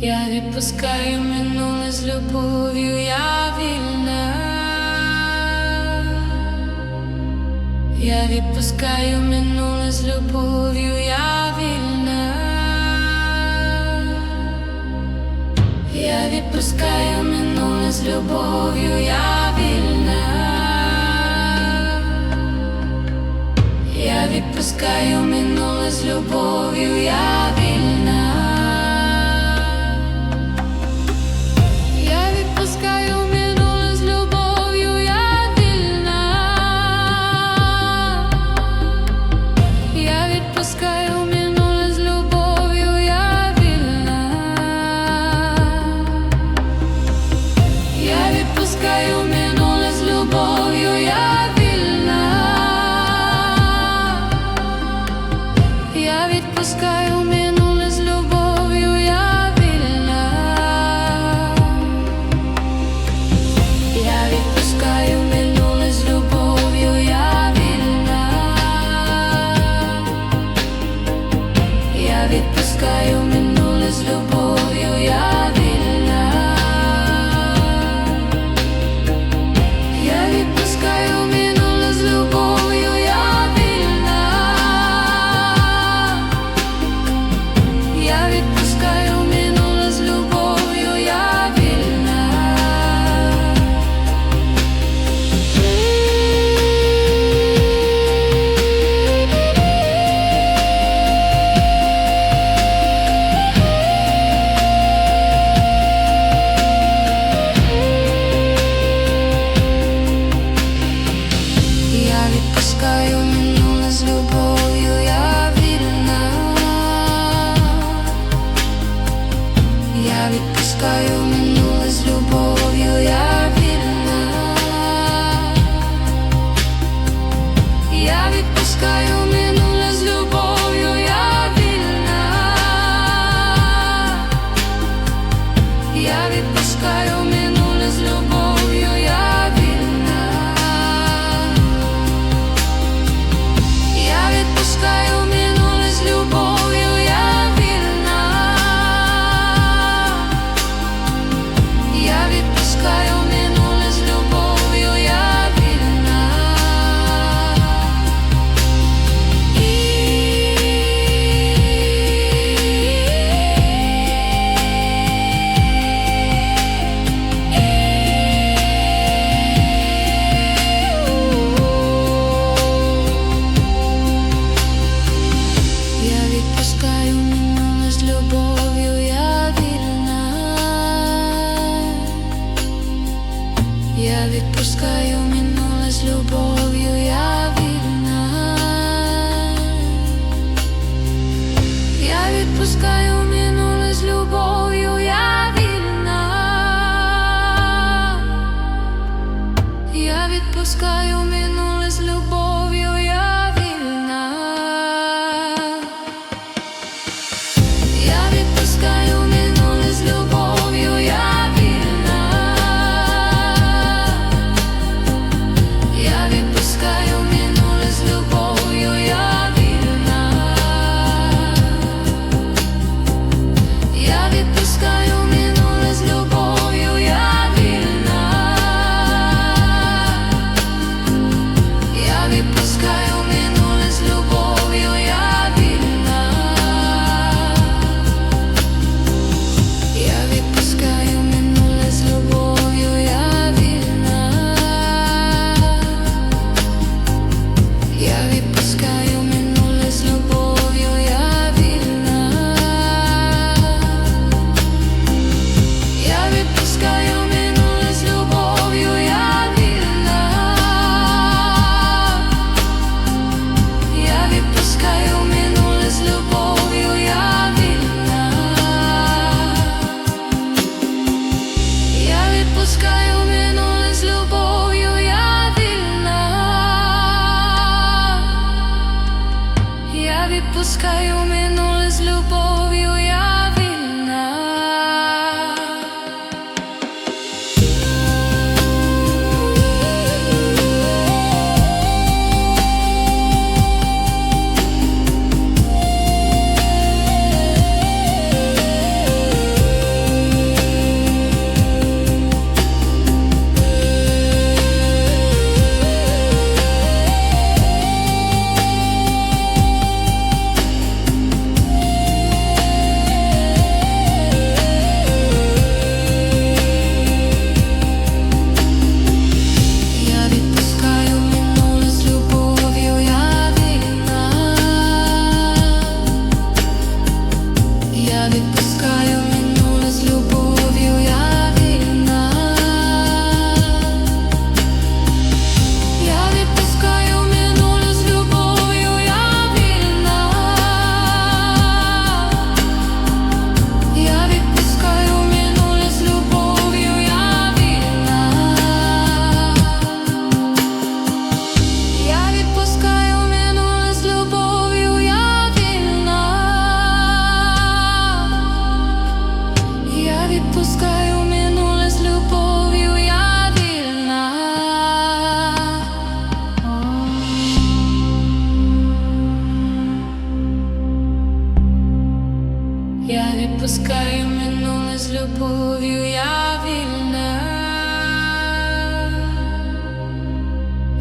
Я відпускаю минуле з любов'ю, я вільна, я відпускаю минуле з любов'ю, я вільна, я відпускаю минуле з любов'ю, я вільна, я відпускаю минуле з любов'ю, я. Шукаю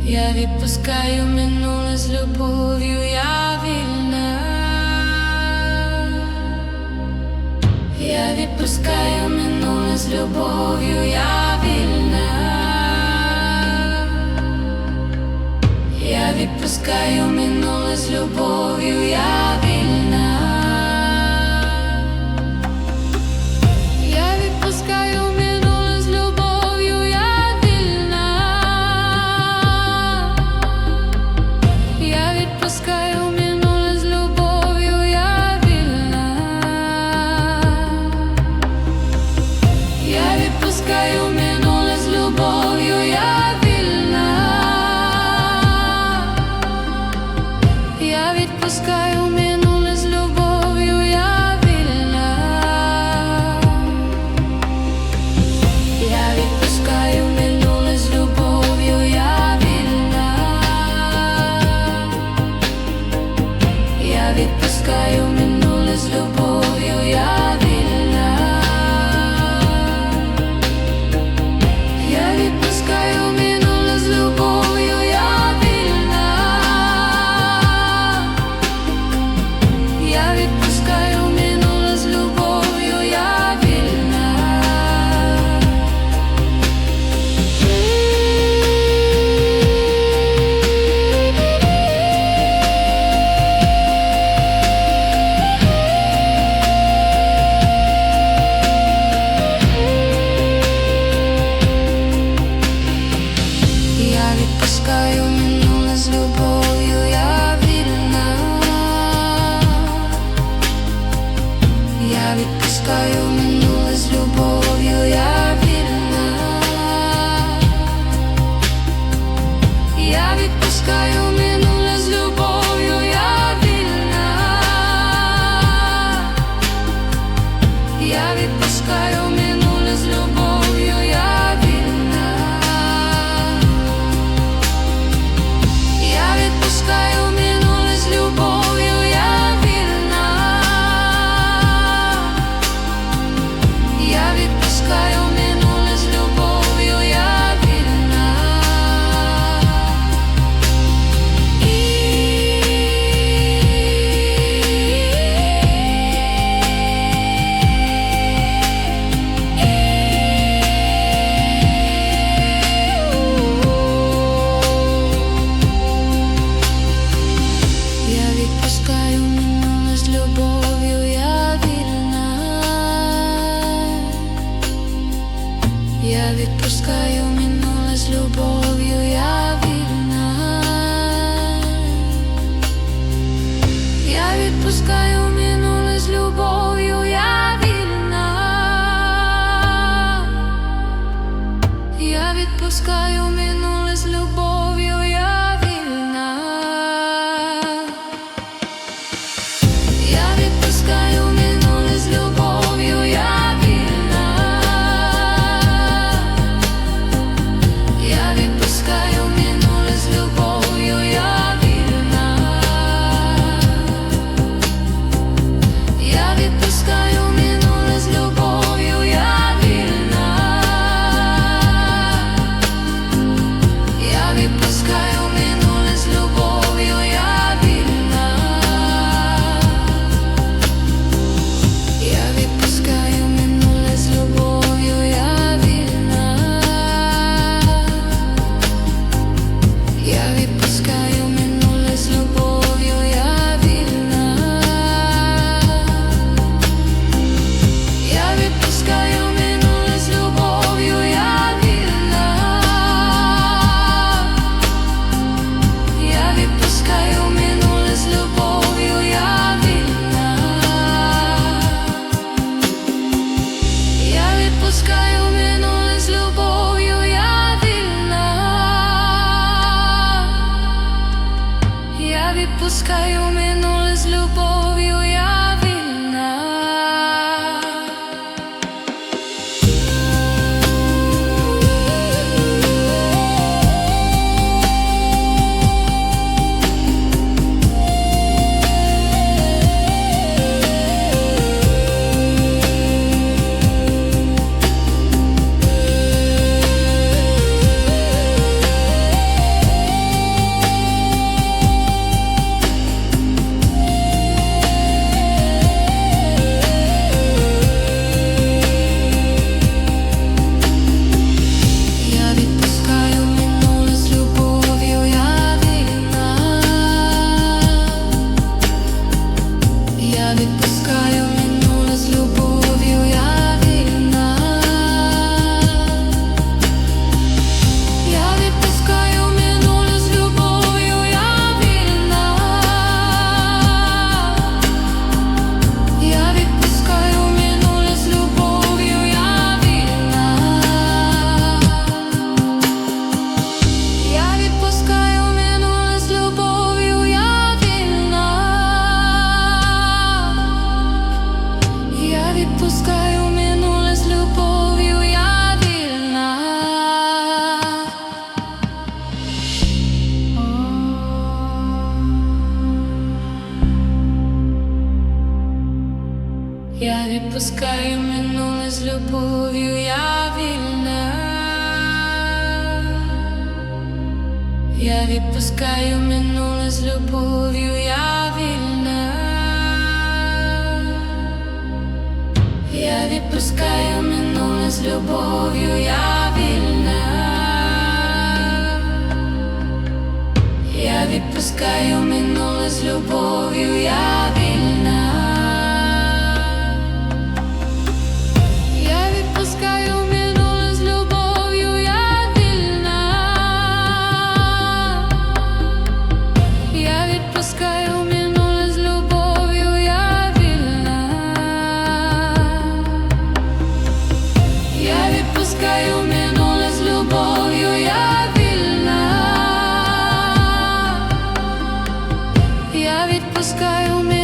я відпускаю минуле з любов'ю, я вільна, я відпускаю минуле з любов'ю, я вільна, я відпускаю минуле з любов'ю, я вільна. я відпускаю минуле з любов'ю, я вільна, я відпускаю. Пускаю минуле з любов'ю я вільна, я відпускаю минуле з любов'ю я вільна, я відпускаю минуле з любов'ю я вільна. smile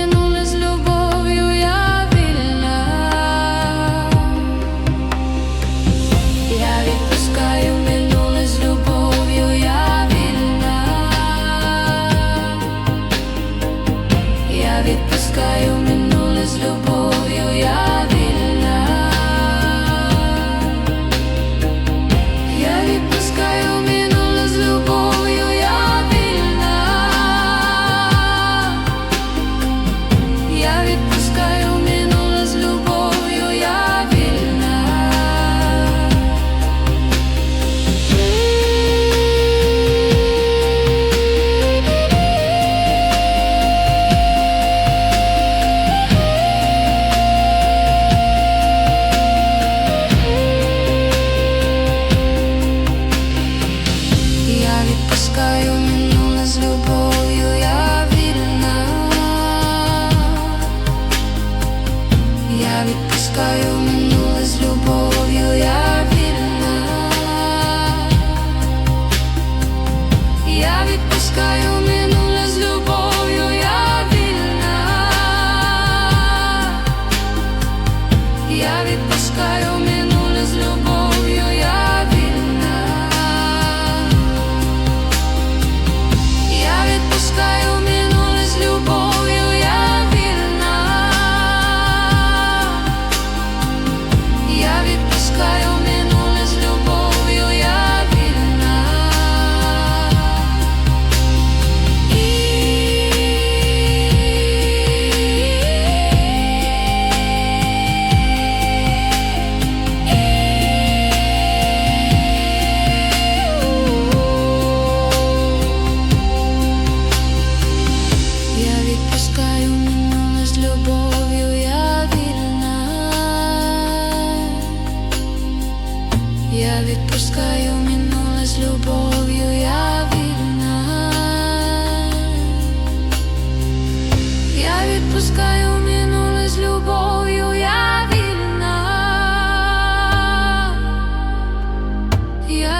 відпускаю.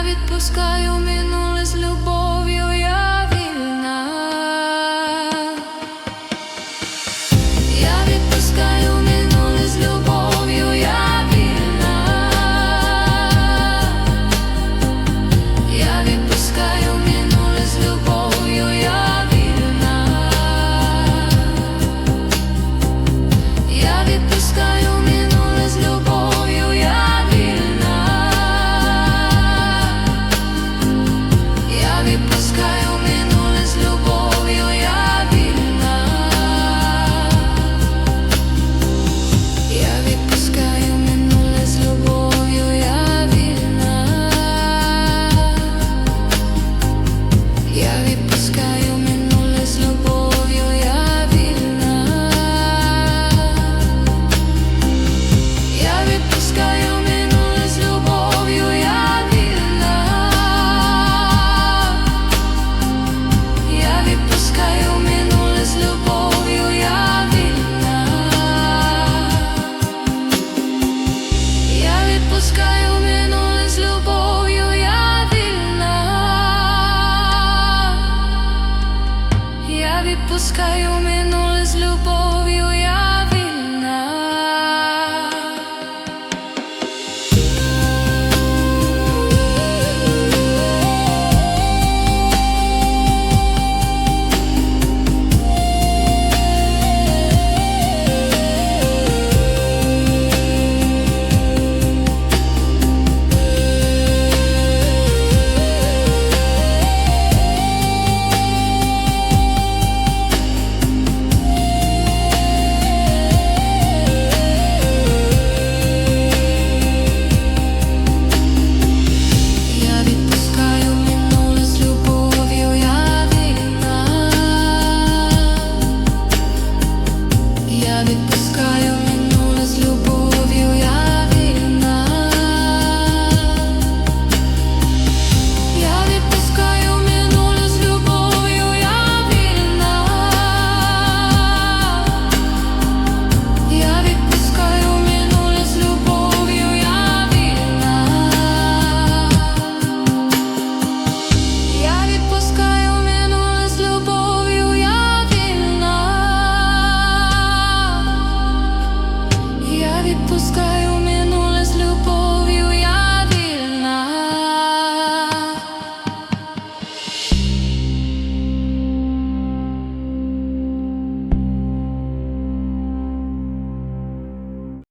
відпускаю, минуле з любов. sky you